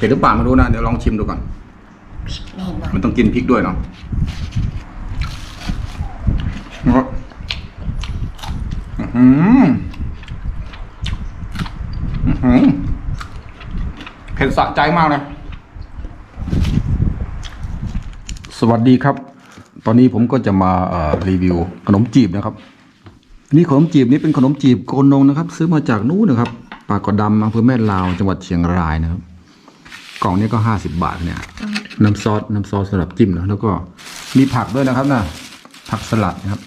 เผ็ดหรือเปล่าไม่รู้นะ เดี๋ยวลองชิมดูก่อนแน่นอนมันต้องกินพริกด้วยเนาะแล้วก็อื้อหืออื้อหือเผ็ดสะใจมากเลยสวัสดีครับ ตอนนี้ผมก็จะมาเอ่อรีวิวขนมจีบนะครับ นี่ขนมจีบนี้เป็นขนมจีบโกนงนะครับ ซื้อมาจากนู้นนะครับ ปากกอดำอำเภอแม่ลาวจังหวัดเชียงรายนะครับ กล่องนี้ก็ห้าสิบบาทเนี่ย น้ำซอสน้ำซอสสำหรับจิ้มนะแล้วก็มีผักด้วยนะครับนะผักสลัดนะครับ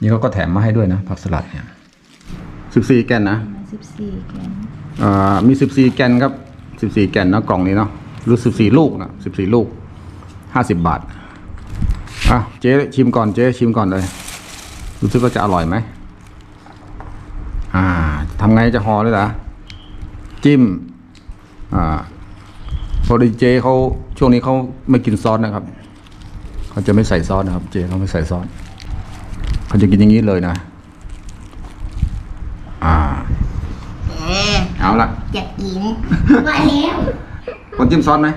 นี่เขาก็แถมมาให้ด้วยนะ ผักสลัดเนี่ยสิบสี่แกนนะสิบสี่แกนอ่ามีสิบสี่แกนครับสิบสี่แกนเนาะกล่องนี้เนาะหรือสิบสี่ลูกนะสิบสี่ลูกห้าสิบบาทอะเจ๊ชิมก่อนเจ๊ชิมก่อนเลยรู้สึกว่าจะอร่อยไหมอ่าทำไงจะห่อเลยล่ะ จิ้มอ่า พอดีเจเขาช่วงนี้เขาไม่กินซอสนะครับเขาจะไม่ใส่ซอสนะครับ เจเขาไม่ใส่ซอสเขาจะกินอย่างนี้เลยนะ อ่าเออเอาละจะกินมาแล้วคนจิ้มซอสไหม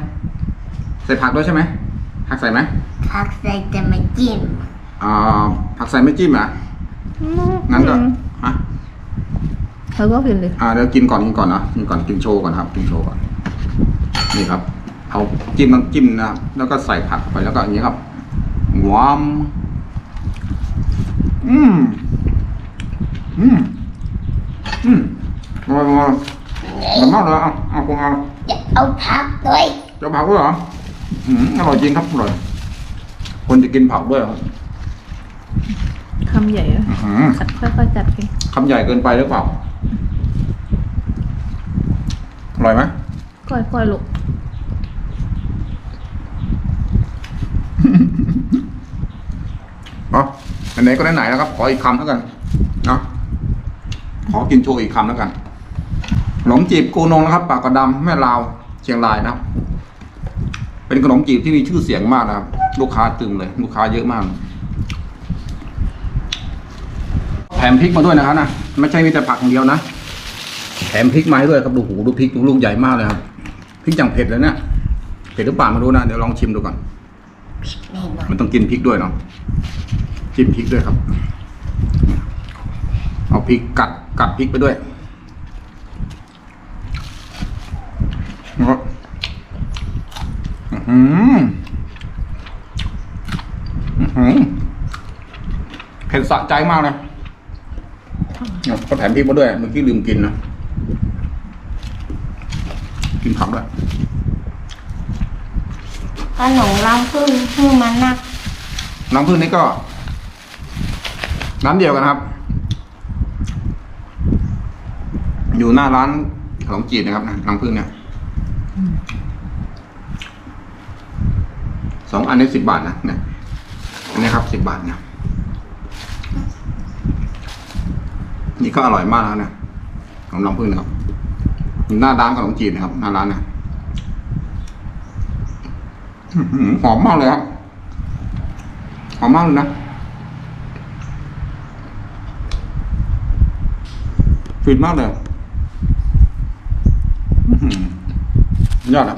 ใส่ผักด้วยใช่ไหมผักใส่ไหมผักใส่จะมาจิ้มอ่าผักใส่ไม่จิ้มอะงั้นก็ฮะเธอก็กินเลยอ่าเดี๋ยวกินก่อนกินก่อนนะกินก่อนกินโชว์ก่อนครับ กินโชว์ก่อน นี่ครับ เอาจิ้มน้ำจิ้มนะครับ แล้วก็ใส่ผักเข้าไปแล้วก็อย่างนี้ครับหวามอืมอืมอืมอร่อยอร่อยอร่อยมากเลยเอาเอาคงเอาจะเอาผักด้วยจะผักด้วยเหรออืมอร่อยจริงครับอร่อยคนจะกินผักด้วยเหรอคำใหญ่อะอื้อหือจัดค่อยๆจัดกินคำใหญ่เกินไปหรือเปล่าอร่อยไหมค่อยๆลูก เนาะ ไหนๆก็ไหนๆแล้วครับ ขออีกคำแล้วกันเนาะขอกินโชว์อีกคำแล้วกันขนมจีบกูนงนะครับ ปากกระดำแม่ลาวเชียงรายนะครับ เป็นขนมจีบที่มีชื่อเสียงมากนะครับ ลูกค้าตึงเลย ลูกค้าเยอะมากแถมพริกมาด้วยนะครับนะไม่ใช่มีแต่ผักอย่างเดียวนะแถมพริกมาให้ด้วยครับดูหูดูพริกดูลูกใหญ่มากเลยครับพริกอย่างเผ็ดเลยเนี่ยเผ็ดหรือเปล่าไม่รู้นะเดี๋ยวลองชิมดูก่อนแน่นอนมันต้องกินพริกด้วยเนาะ จิ้มพริกด้วยครับ เอาพริกกัดกัดพริกไปด้วยแล้วก็อื้อหืออื้อหือเผ็ดสะใจมากเลยเนี่ยก็แถมพริกมาด้วยเมื่อกี้ลืมกินนะ กินผักด้วยขนมรังพึ่งพึ่งมันนักน้ำผึ้งนี่ก็ น้ำเดียวกันครับ อยู่หน้าร้านขนมจีนนะครับนะน้ำผึ้งเนี่ยสองอันนี้สิบบาทนะเนี่ยอันนี้ครับสิบบาทเนี่ยนี่ก็อร่อยมากแล้วนะขนมน้ำผึ้งนะครับอยู่หน้าร้านขนมจีนนะครับหน้าร้านนะอื้อหือหอมมากเลยครับหอมมากเลยนะ ฟินมากเลยยอดอะ